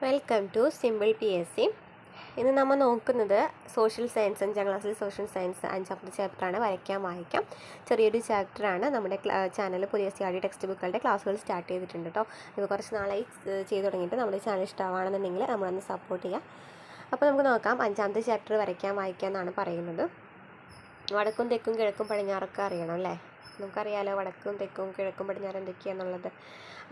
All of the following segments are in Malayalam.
Welcome to simple P S C ഇന്ന് നമ്മൾ നോക്കുന്നത് സോഷ്യൽ സയൻസ് അഞ്ചാം ക്ലാസ്സിൽ സോഷ്യൽ സയൻസ് അഞ്ചാമത്തെ ചാപ്റ്ററാണ് വരയ്ക്കാൻ വായിക്കാം. ചെറിയൊരു ചാപ്റ്ററാണ് നമ്മുടെ ചാനൽ പുതിയ സി ആർ ടെക്സ്റ്റ് ബുക്കുകളുടെ ക്ലാസ്സുകൾ സ്റ്റാർട്ട് ചെയ്തിട്ടുണ്ട് കേട്ടോ ഇപ്പോൾ കുറച്ച് നാളായി ചെയ്തു തുടങ്ങിയിട്ട് നമ്മുടെ ചാനൽ ഇഷ്ടമാണെന്നുണ്ടെങ്കിൽ നമ്മളൊന്ന് സപ്പോർട്ട് ചെയ്യുക അപ്പോൾ നമുക്ക് നോക്കാം അഞ്ചാമത്തെ ചാപ്റ്റർ വരയ്ക്കാൻ വായിക്കാം എന്നാണ് പറയുന്നത്. വടക്കും തെക്കും കിഴക്കും പടിഞ്ഞാറൊക്കെ അറിയണം അല്ലേ നമുക്കറിയാലോ വടക്കും തെക്കും കിഴക്കും പടിഞ്ഞാറും എന്തൊക്കെയാണെന്നുള്ളത്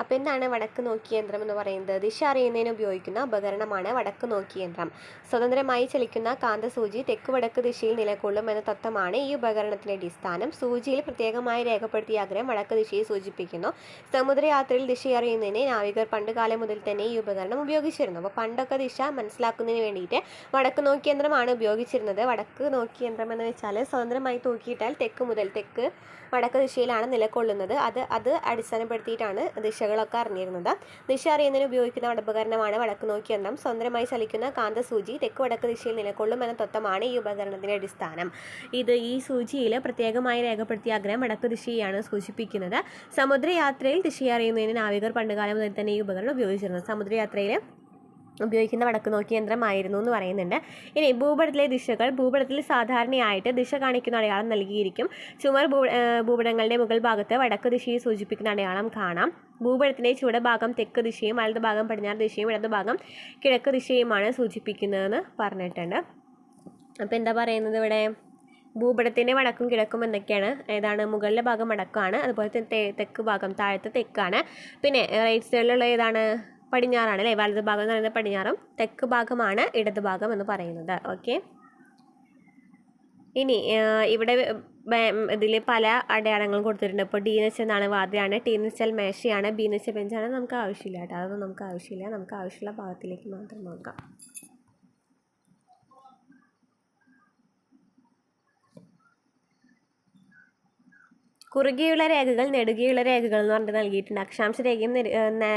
അപ്പോൾ എന്താണ് വടക്ക് നോക്കി യന്ത്രം എന്ന് പറയുന്നത്? ദിശ അറിയുന്നതിന് ഉപയോഗിക്കുന്ന ഉപകരണമാണ് വടക്ക് നോക്കി യന്ത്രം. സ്വതന്ത്രമായി ചലിക്കുന്ന കാന്തസൂചി തെക്ക് വടക്ക് ദിശയിൽ നിലകൊള്ളും എന്ന തത്വമാണ് ഈ ഉപകരണത്തിന്റെ അടിസ്ഥാനം. സൂചിയിൽ പ്രത്യേകമായി രേഖപ്പെടുത്തിയ ആഗ്രഹം വടക്ക് ദിശയെ സൂചിപ്പിക്കുന്നു. സമുദ്രയാത്രയിൽ ദിശ അറിയുന്നതിന് നാവികർ പണ്ട് കാലം മുതൽ തന്നെ ഈ ഉപകരണം ഉപയോഗിച്ചിരുന്നു. അപ്പോൾ പണ്ടൊക്കെ ദിശ മനസ്സിലാക്കുന്നതിന് വേണ്ടിയിട്ട് വടക്ക് നോക്കി യന്ത്രമാണ് ഉപയോഗിച്ചിരുന്നത്. വടക്ക് നോക്കി യന്ത്രം എന്ന് വെച്ചാൽ സ്വതന്ത്രമായി തൂക്കിയിട്ടാൽ തെക്ക് മുതൽ തെക്ക് വടക്ക് ദിശയിലാണ് നിലകൊള്ളുന്നത്. അത് അത് അടിസ്ഥാനപ്പെടുത്തിയിട്ടാണ് ദിശകളൊക്കെ അറിഞ്ഞിരുന്നത്. ദിശ അറിയുന്നതിന് ഉപയോഗിക്കുന്ന ഉപകരണമാണ് വടക്ക് നോക്കി യന്ത്രം സ്വന്തമായി ചലിക്കുന്ന കാന്തസൂചി തെക്ക് വടക്ക് ദിശയിൽ നിലകൊള്ളും എന്ന തത്വമാണ് ഈ ഉപകരണത്തിന്റെ അടിസ്ഥാനം. ഇത് ഈ സൂചിയിൽ പ്രത്യേകമായി രേഖപ്പെടുത്തിയ ആഗ്രഹം വടക്ക് ദിശയെയാണ് സൂചിപ്പിക്കുന്നത്. സമുദ്രയാത്രയിൽ ദിശ അറിയുന്നതിന് നാവികർ പണ്ടുകാലം മുതൽ തന്നെ ഈ ഉപകരണം ഉപയോഗിച്ചിരുന്നത്. സമുദ്രയാത്രയിൽ ഉപയോഗിക്കുന്ന വടക്ക് നോക്കി യന്ത്രമായിരുന്നു എന്ന് പറയുന്നുണ്ട്. ഇനി ഭൂപടത്തിലെ ദിശകൾ ഭൂപടത്തിൽ സാധാരണയായിട്ട് ദിശ കാണിക്കുന്ന അടയാളം നൽകിയിരിക്കും. ചുമർ ഭൂ ഭൂപടങ്ങളുടെ മുകൾ ഭാഗത്ത് വടക്ക് ദിശയെ സൂചിപ്പിക്കുന്ന അടയാളം കാണാം. ഭൂപടത്തിന്റെ ചുവട് ഭാഗം തെക്ക് ദിശയും വലത് ഭാഗം പടിഞ്ഞാറ് ദിശയും ഇടത് ഭാഗം കിഴക്ക് ദിശയുമാണ് സൂചിപ്പിക്കുന്നതെന്ന് പറഞ്ഞിട്ടുണ്ട്. അപ്പോൾ എന്താ പറയുന്നത് ഇവിടെ? ഭൂപടത്തിന്റെ വടക്കും കിഴക്കും എന്നൊക്കെയാണ് ഏതാണ്? മുകളിലെ ഭാഗം വടക്കാണ് അതുപോലെ തന്നെ തെക്ക് ഭാഗം താഴത്തെ തെക്കാണ്. പിന്നെ റൈറ്റ് സൈഡിലുള്ള ഏതാണ്? പടിഞ്ഞാറാണ് അല്ലേ? വലത് ഭാഗം എന്ന് പറയുന്നത് പടിഞ്ഞാറും തെക്ക് ഭാഗമാണ് ഇടത് ഭാഗം എന്ന് പറയുന്നത്. ഓക്കെ ഇനി ഇവിടെ ഇതിൽ പല അടയാളങ്ങളും കൊടുത്തിട്ടുണ്ട്. ഇപ്പോൾ ഡി എന്ന് വെച്ചാൽ എന്താണ് വാതിലാണ് ടി എന്ന് വെച്ചാൽ മേശയാണ് ബി എന്ന് വെച്ചാൽ ബെഞ്ചാണ് നമുക്ക് ആവശ്യമില്ല കേട്ടോ. അതൊന്നും നമുക്ക് ആവശ്യമില്ല. നമുക്ക് ആവശ്യമുള്ള ഭാഗത്തിലേക്ക് മാത്രം നോക്കാം. കുറുകെയുള്ള രേഖകൾ നെടുകെയുള്ള രേഖകൾ എന്ന് പറഞ്ഞിട്ട് നൽകിയിട്ടുണ്ട്. അക്ഷാംശ രേഖയും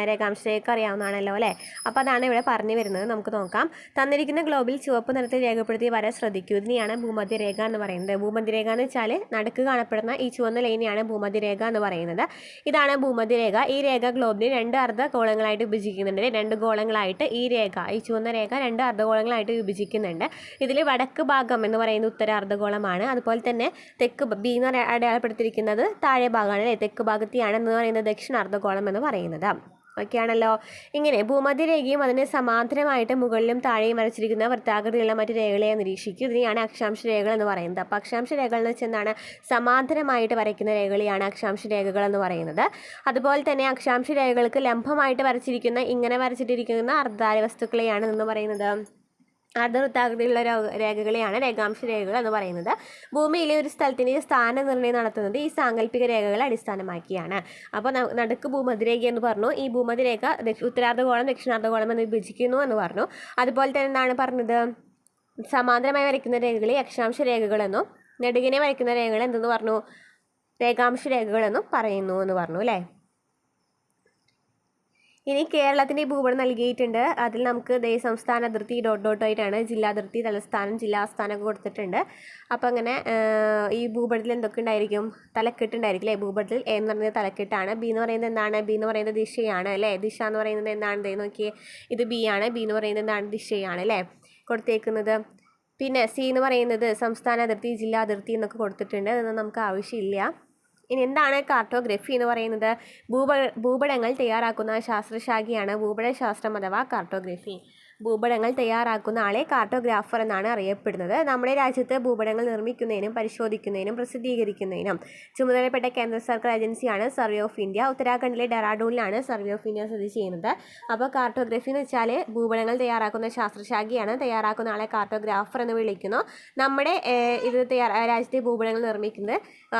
രേഖാംശ രേഖയൊക്കെ അറിയാവുന്നതാണല്ലോ അല്ലേ? അപ്പോൾ അതാണ് ഇവിടെ പറഞ്ഞു വരുന്നത്. നമുക്ക് നോക്കാം. തന്നിരിക്കുന്ന ഗ്ലോബിൽ ചുവപ്പ് നിറത്തിൽ രേഖപ്പെടുത്തിയ വര ശ്രദ്ധിക്കൂ. ഇതിനെയാണ് ഭൂമധ്യരേഖ എന്ന് പറയുന്നത്. ഭൂമധ്യരേഖ എന്ന് വെച്ചാൽ നടുക്ക് കാണപ്പെടുന്ന ഈ ചുവന്ന ലൈനെയാണ് ഭൂമധ്യരേഖ എന്ന് പറയുന്നത്. ഇതാണ് ഭൂമധ്യരേഖ. ഈ രേഖ ഗ്ലോബിനെ രണ്ട് അർദ്ധ ഗോളങ്ങളായിട്ട് വിഭജിക്കുന്നുണ്ട് രണ്ട് ഗോളങ്ങളായിട്ട് ഈ രേഖ ഈ ചുവന്ന രേഖ രണ്ട് അർദ്ധഗോളങ്ങളായിട്ട് വിഭജിക്കുന്നുണ്ട്. ഇതിൽ വടക്ക് ഭാഗം എന്ന് പറയുന്നത് ഉത്തര അർദ്ധഗോളമാണ്. അതുപോലെ തന്നെ തെക്ക് ബ- എന്ന് അട- അടയാളപ്പെടുത്തിയിരിക്കുന്നത് താഴെ ഭാഗമാണ് തെക്ക് ഭാഗത്തെയാണ് എന്ന് പറയുന്നത് ദക്ഷിണാർദ്ധഗോളം എന്ന് പറയുന്നത്. ഓക്കെയാണല്ലോ ഇങ്ങനെ ഭൂമധ്യരേഖയും അതിന് സമാന്തരമായിട്ട് മുകളിലും താഴെയും വരച്ചിരിക്കുന്ന വൃത്താകൃതിയുള്ള മറ്റു രേഖകളെ നിരീക്ഷിക്കും ഇതിനെയാണ് അക്ഷാംശ രേഖകൾ എന്ന് പറയുന്നത്. അപ്പോൾ അക്ഷാംശ രേഖകൾ എന്ന് വെച്ചാൽ എന്താണ്? സമാന്തരമായിട്ട് വരയ്ക്കുന്ന രേഖകളെയാണ് അക്ഷാംശ രേഖകൾ എന്ന് പറയുന്നത്. അതുപോലെ തന്നെ അക്ഷാംശ രേഖകൾക്ക് ലംബമായിട്ട് വരച്ചിരിക്കുന്ന ഇങ്ങനെ വരച്ചിട്ടിരിക്കുന്ന അർദ്ധാര വസ്തുക്കളെയാണ് എന്ന് പറയുന്നത്. അർദ്ധവൃത്താകൃതിയിലുള്ള രോ- രേഖകളെയാണ് രേഖാംശ രേഖകൾ എന്ന് പറയുന്നത്. ഭൂമിയിലെ ഒരു സ്ഥലത്തിന്റെ സ്ഥാന നിർണയം നടത്തുന്നത് ഈ സാങ്കല്പിക രേഖകളെ അടിസ്ഥാനമാക്കിയാണ്. അപ്പോൾ നടുക്ക് ഭൂമധ്യരേഖ എന്ന് പറഞ്ഞു. ഈ ഭൂമധ്യരേഖ ഉത്തരാർദ്ധഗോളം ദക്ഷിണാർദ്ധഗോളം എന്ന് വിഭജിക്കുന്നു എന്ന് പറഞ്ഞു. അതുപോലെ തന്നെ എന്താണ് പറഞ്ഞത്? സമാന്തരമായി വരയ്ക്കുന്ന രേഖകളെ അക്ഷാംശ രേഖകളെന്നും നെടുകിനെ വരയ്ക്കുന്ന രേഖകൾ എന്തെന്ന് പറഞ്ഞു? രേഖാംശ രേഖകളെന്നും പറയുന്നു എന്ന് പറഞ്ഞു അല്ലേ? ഇനി കേരളത്തിന്റെ ഭൂപടം നൽകിയിട്ടുണ്ട്. അതിൽ നമുക്ക് ദേ സംസ്ഥാന അതിർത്തി ഡോട്ട് ഡോട്ട് ആയിട്ടാണ് ജില്ലാ അതിർത്തി തലസ്ഥാനം ജില്ലാസ്ഥാനമൊക്കെ കൊടുത്തിട്ടുണ്ട്. അപ്പോൾ അങ്ങനെ ഈ ഭൂപടത്തിൽ എന്തൊക്കെ ഉണ്ടായിരിക്കും? തലക്കെട്ടുണ്ടായിരിക്കും അല്ലേ? ഭൂപടത്തിൽ എ എന്ന് പറയുന്നത് തലക്കെട്ടാണ്. ബി എന്ന് പറയുന്നത് എന്താണ്? ബി എന്ന് പറയുന്നത് ദിശയാണ് അല്ലേ? ദിശ എന്ന് പറയുന്നത് എന്താണ്? ദേ നോക്കിയേ ഇത് ബി ആണ്. ബി എന്ന് പറയുന്നത് എന്താണ്? ദിശയാണ് അല്ലേ? കൊടുത്തേക്കുന്നത്. പിന്നെ സി എന്ന് പറയുന്നത് സംസ്ഥാന അതിർത്തി ജില്ലാ അതിർത്തി എന്നൊക്കെ കൊടുത്തിട്ടുണ്ട്. അതൊന്നും നമുക്ക് ആവശ്യമില്ല. ഇനി എന്താണ് കാർട്ടോഗ്രഫി എന്ന് പറയുന്നത്? ഭൂപ ഭൂപടങ്ങൾ തയ്യാറാക്കുന്ന ശാസ്ത്രശാഖയാണ് ഭൂപടശാസ്ത്രം അഥവാ കാർട്ടോഗ്രഫി ഭൂപടങ്ങൾ തയ്യാറാക്കുന്ന ആളെ കാർട്ടോഗ്രാഫർ എന്നാണ് അറിയപ്പെടുന്നത്. നമ്മുടെ രാജ്യത്ത് ഭൂപടങ്ങൾ നിർമ്മിക്കുന്നതിനും പരിശോധിക്കുന്നതിനും പ്രസിദ്ധീകരിക്കുന്നതിനും ചുമതലപ്പെട്ട കേന്ദ്ര സർക്കാർ ഏജൻസിയാണ് സർവേ ഓഫ് ഇന്ത്യ. ഉത്തരാഖണ്ഡിലെ ഡെറാഡൂണിലാണ് സർവേ ഓഫ് ഇന്ത്യ സ്ഥിതി ചെയ്യുന്നത്. അപ്പോൾ കാർട്ടോഗ്രഫി എന്ന് വെച്ചാൽ ഭൂപടങ്ങൾ തയ്യാറാക്കുന്ന ശാസ്ത്രശാഖയാണ്. തയ്യാറാക്കുന്ന ആളെ കാർട്ടോഗ്രാഫർ എന്ന് വിളിക്കുന്നു. നമ്മുടെ ഇത് തയ്യാർ രാജ്യത്തെ ഭൂപടങ്ങൾ നിർമ്മിക്കുന്നത്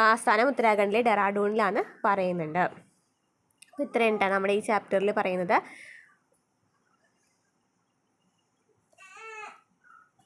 ആസ്ഥാനം ഉത്തരാഖണ്ഡിലെ ഡെറാഡൂണിലാണ് പറയുന്നുണ്ട്. അപ്പോൾ ഇത്രയുണ്ടാണ് നമ്മുടെ ഈ ചാപ്റ്ററിൽ പറയുന്നത്.